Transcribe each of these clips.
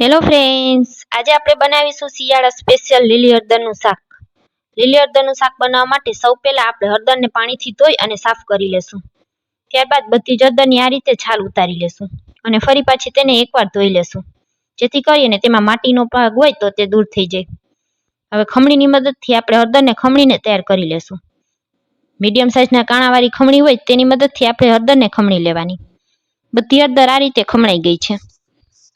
Hello friends આજે આપણે બનાવીશું શિયાળા સ્પેશિયલ લીલી હળદરનું શાક. લીલી હળદરનું શાક બનાવવા માટે સૌ પહેલાં આપણે હળદરને પાણીથી ધોઈ અને સાફ કરી લેશું. ત્યારબાદ બધી જ હળદરની આ રીતે છાલ ઉતારી લેશું અને ફરી પાછી તેને એકવાર ધોઈ લેશું. જેથી કરીને તેમાં માટીનો ભાગ હોય તો તે દૂર થઈ જાય. હવે ખમણીની મદદથી આપણે હળદરને ખમણીને તૈયાર કરી લેશું. મીડિયમ સાઇઝના કાણાવાળી ખમણી હોય તેની મદદથી આપણે હળદરને ખમણી લેવાની. બધી હળદર આ રીતે ખમણાઈ ગઈ છે.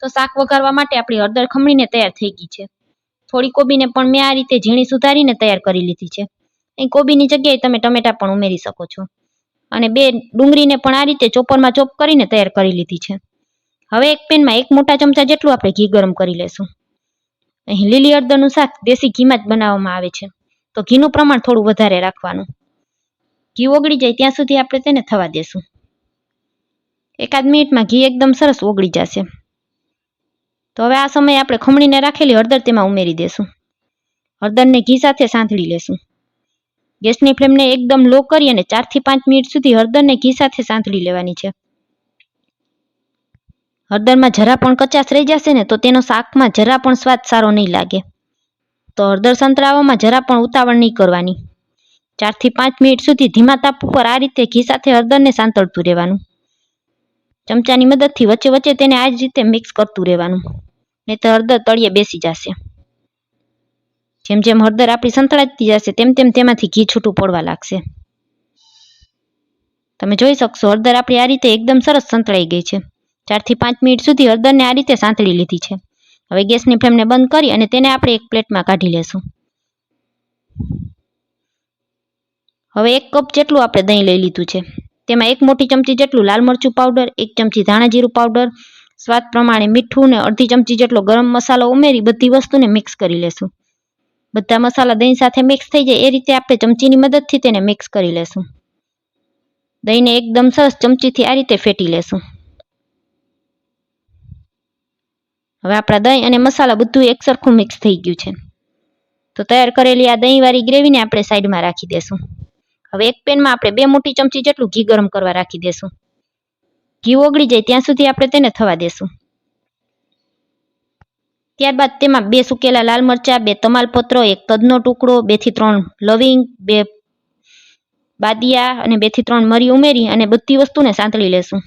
તો શાક વઘારવા માટે આપણી હળદર ખમણીને તૈયાર થઈ ગઈ છે. થોડી કોબીને પણ મેં આ રીતે ઝીણી સુધારીને તૈયાર કરી લીધી છે. અહીં કોબીની જગ્યાએ તમે ટમેટા પણ ઉમેરી શકો છો. અને બે ડુંગળીને પણ આ રીતે ચોપરમાં ચોપ કરીને તૈયાર કરી લીધી છે. હવે એક પેનમાં એક મોટા ચમચા જેટલું આપણે ઘી ગરમ કરી લેશું. અહીં લીલી હળદરનું શાક દેશી ઘીમાં જ બનાવવામાં આવે છે. તો ઘીનું પ્રમાણ થોડું વધારે રાખવાનું. ઘી ઓગળી જાય ત્યાં સુધી આપણે તેને થવા દેશું. એકાદ મિનિટમાં ઘી એકદમ સરસ ઓગળી જશે. તો હવે આ સમયે આપણે ખમણીને રાખેલી હળદર તેમાં ઉમેરી દેશું. હળદરને ઘી સાથે સાંથળી લેશું. ગેસની ફ્લેમને એકદમ લો કરી અને ચારથી પાંચ મિનિટ સુધી હળદરને ઘી સાથે સાંથળી લેવાની છે. હળદરમાં જરા પણ કચાશ રહી જશે ને તો તેનો શાકમાં જરા પણ સ્વાદ સારો નહીં લાગે. તો હળદર સંતળાવવામાં જરા પણ ઉતાવળ નહીં કરવાની. ચારથી પાંચ મિનિટ સુધી ધીમા તાપ ઉપર આ રીતે ઘી સાથે હળદરને સાંતળતું રહેવાનું. ચમચાની મદદથી વચ્ચે વચ્ચે તેને આ જ રીતે મિક્સ કરતું રહેવાનું. નહીં તો હળદર તળિયે બેસી જશે. જેમ જેમ હળદર આપણી સંતળાતી જશે, તેમ તેમ તેમાંથી ઘી છૂટું પડવા લાગશે. તમે જોઈ શકશો, હળદર આપણી આ રીતે એકદમ સરસ સંતળાઈ ગઈ છે. ચારથી પાંચ મિનિટ સુધી હળદરને આ રીતે સાંતળી લીધી છે. હવે ગેસની ફ્લેમને બંધ કરી અને તેને આપણે એક પ્લેટમાં કાઢી લેશું. હવે એક કપ જેટલું આપણે દહીં લઈ લીધું છે. તેમાં એક મોટી ચમચી જેટલું લાલ મરચું પાવડર એક ચમચી ધાણા જીરું પાવડર સ્વાદ પ્રમાણે મીઠું ને અડધી ચમચી જેટલો ગરમ મસાલો ઉમેરી બધી વસ્તુને મિક્સ કરી લેશું. બધા મસાલા દહીં સાથે મિક્સ થઈ જાય એ રીતે આપણે ચમચીની મદદથી તેને મિક્સ કરી લેશું. દહીંને એકદમ સરસ ચમચીથી આ રીતે ફેટી લેશું. હવે આપણા દહીં અને મસાલા બધું એક સરખું મિક્સ થઈ ગયું છે. તો તૈયાર કરેલી આ દહીંવાળી ગ્રેવીને આપણે સાઈડમાં રાખી દેશું. હવે એક પેનમાં આપણે બે મોટી ચમચી જેટલું ઘી ગરમ કરવા રાખી દેશું. ઘી ઓગળી જાય ત્યાં સુધી આપણે તેને થવા દેશું. ત્યારબાદ તેમાં બે સુકેલા લાલ મરચા, બે તમાલપત્રો, એક કદનો ટુકડો બેથી ત્રણ લવિંગ, બે બાદિયા અને બેથી ત્રણ મરી ઉમેરી અને બધી વસ્તુને સાંતળી લેશું.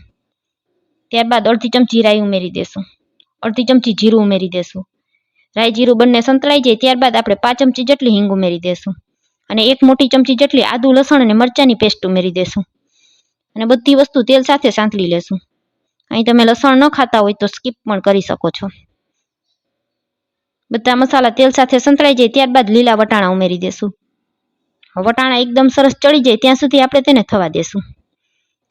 ત્યારબાદ અડધી ચમચી રાઈ ઉમેરી દેશું. અડધી ચમચી જીરું ઉમેરી દેશું. રાઈ જીરું બંને સંતળાઈ જાય ત્યારબાદ આપણે પાંચ ચમચી જેટલી હિંગ ઉમેરી દેશું. અને એક મોટી ચમચી જેટલી આદુ, લસણ અને મરચાની પેસ્ટ ઉમેરી દેશું. અને બધી વસ્તુ તેલ સાથે સાંતળી લેશું. અહીં તમે લસણ ન ખાતા હોય તો સ્કીપ પણ કરી શકો છો. બધા મસાલા તેલ સાથે સંતળાઈ જાય ત્યારબાદ લીલા વટાણા ઉમેરી દેશું. વટાણા એકદમ સરસ ચડી જાય ત્યાં સુધી આપણે તેને થવા દેશું.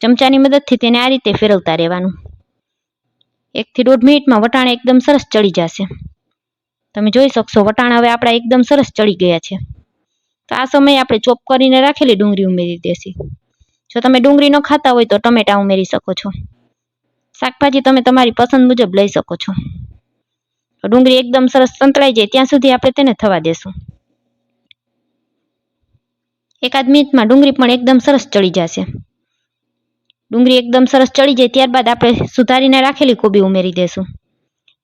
ચમચાની મદદથી તેને આ રીતે ફેરવતા રહેવાનું. એકથી દોઢ મિનિટમાં વટાણા એકદમ સરસ ચડી જશે. તમે જોઈ શકશો વટાણા હવે આપણા એકદમ સરસ ચડી ગયા છે. તો આ સમયે આપણે ચોપ કરીને રાખેલી ડુંગળી ઉમેરી દેશી. જો તમે ડુંગળી ન ખાતા હોય તો ટમેટા ઉમેરી શકો છો. શાકભાજી તમે તમારી પસંદ મુજબ લઈ શકો છો. ડુંગળી એકદમ સરસ સંતળાઈ જાય ત્યાં સુધી આપણે તેને થવા દેશું. એકાદ મિનિટમાં ડુંગળી પણ એકદમ સરસ ચડી જશે. ડુંગળી એકદમ સરસ ચડી જાય ત્યારબાદ આપણે સુધારીને રાખેલી કોબી ઉમેરી દેશું.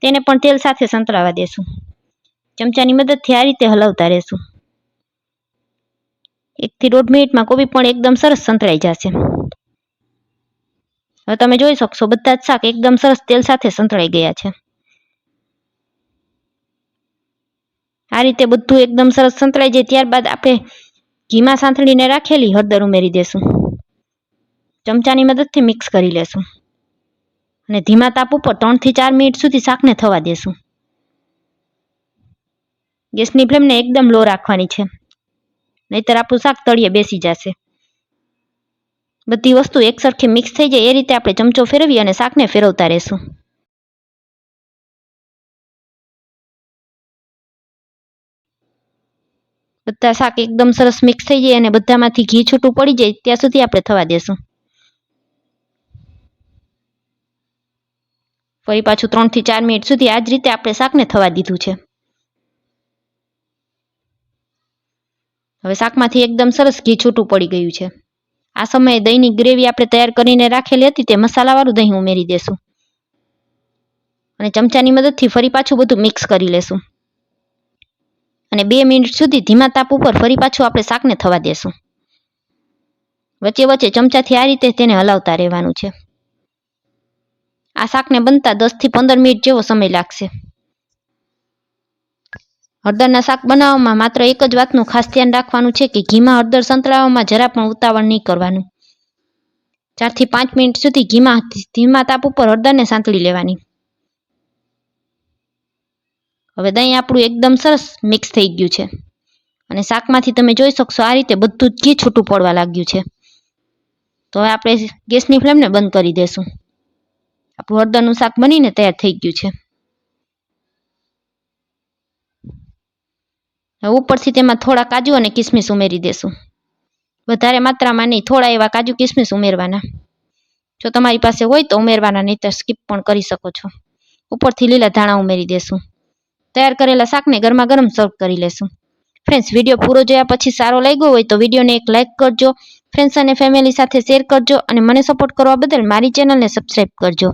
તેને પણ તેલ સાથે સંતળાવા દેશું. ચમચાની મદદથી આ રીતે હલાવતા રહેશું. એકથી દોઢ મિનિટમાં કોબી પણ એકદમ સરસ સંતળાઈ જશે. હવે તમે જોઈ શકશો, બધા જ શાક એકદમ સરસ તેલ સાથે સંતળાઈ ગયા છે. આ રીતે બધું એકદમ સરસ સંતળાઈ જાય, ત્યારબાદ આપણે ઘીમાં સાંથળીને રાખેલી હળદર ઉમેરી દેશું. ચમચાની મદદથી મિક્સ કરી લેશું. અને ધીમા તાપ ઉપર ત્રણથી ચાર મિનિટ સુધી શાકને થવા દેશું. ગેસની ફ્લેમને એકદમ લો રાખવાની છે. નહીતર આપણું શાક તળિયે બેસી જશે. બધી વસ્તુ એકસરખી મિક્સ થઈ જાય એ રીતે આપણે ચમચો ફેરવી અને શાકને ફેરવતા રહેશું. બધા શાક એકદમ સરસ મિક્સ થઈ જાય અને બધામાંથી ઘી છૂટું પડી જાય ત્યાં સુધી આપણે થવા દેશું. ફરી પાછું ત્રણથી ચાર મિનિટ સુધી આ જ રીતે આપણે શાકને થવા દીધું છે. હવે શાકમાંથી એકદમ સરસ ઘી છૂટું પડી ગયું છે. આ સમયે દહીંની ગ્રેવી આપણે તૈયાર કરીને રાખેલી હતી તે મસાલાવાળું દહીં ઉમેરી દેશું. અને ચમચાની મદદથી ફરી પાછું બધું મિક્સ કરી લેશું. અને બે મિનિટ સુધી ધીમા તાપ ઉપર ફરી પાછું આપણે શાકને થવા દેશું. વચ્ચે વચ્ચે ચમચાથી આ રીતે તેને હલાવતા રહેવાનું છે. આ શાકને બનતા દસથી પંદર મિનિટ જેવો સમય લાગશે. હળદરના શાક બનાવવામાં માત્ર એક જ વાતનું ખાસ ધ્યાન રાખવાનું છે કે ઘીમાં હળદર સંતળાવવામાં જરા પણ ઉતાવળ નહીં કરવાનું. ચારથી પાંચ મિનિટ સુધી ઘીમાં ધીમા તાપ ઉપર હળદરને સાંતળી લેવાની. હવે દહીં આપણું એકદમ સરસ મિક્સ થઈ ગયું છે. અને શાકમાંથી તમે જોઈ શકશો આ રીતે બધું જ ઘી છૂટું પડવા લાગ્યું છે. તો હવે આપણે ગેસની ફ્લેમને બંધ કરી દેશું. આપણું હળદરનું શાક બનીને તૈયાર થઈ ગયું છે. ઉપરથી તેમાં થોડા કાજુ અને કિસમિસ ઉમેરી દેશું. વધારે માત્રામાં નહીં, થોડા એવા કાજુ, કિસમિસ ઉમેરવાના. જો તમારી પાસે હોય તો ઉમેરવાના નહીં તો સ્કીપ પણ કરી શકો છો. ઉપરથી લીલા ધાણા ઉમેરી દેશું. તૈયાર કરેલા શાકને ગરમા ગરમ સર્વ કરી લેશું. ફ્રેન્ડ્સ વીડિયો પૂરો જોયા પછી સારો લાગ્યો હોય તો વિડીયોને એક લાઇક કરજો. ફ્રેન્ડ્સ અને ફેમિલી સાથે શેર કરજો અને મને સપોર્ટ કરવા બદલ મારી ચેનલને સબસ્ક્રાઈબ કરજો.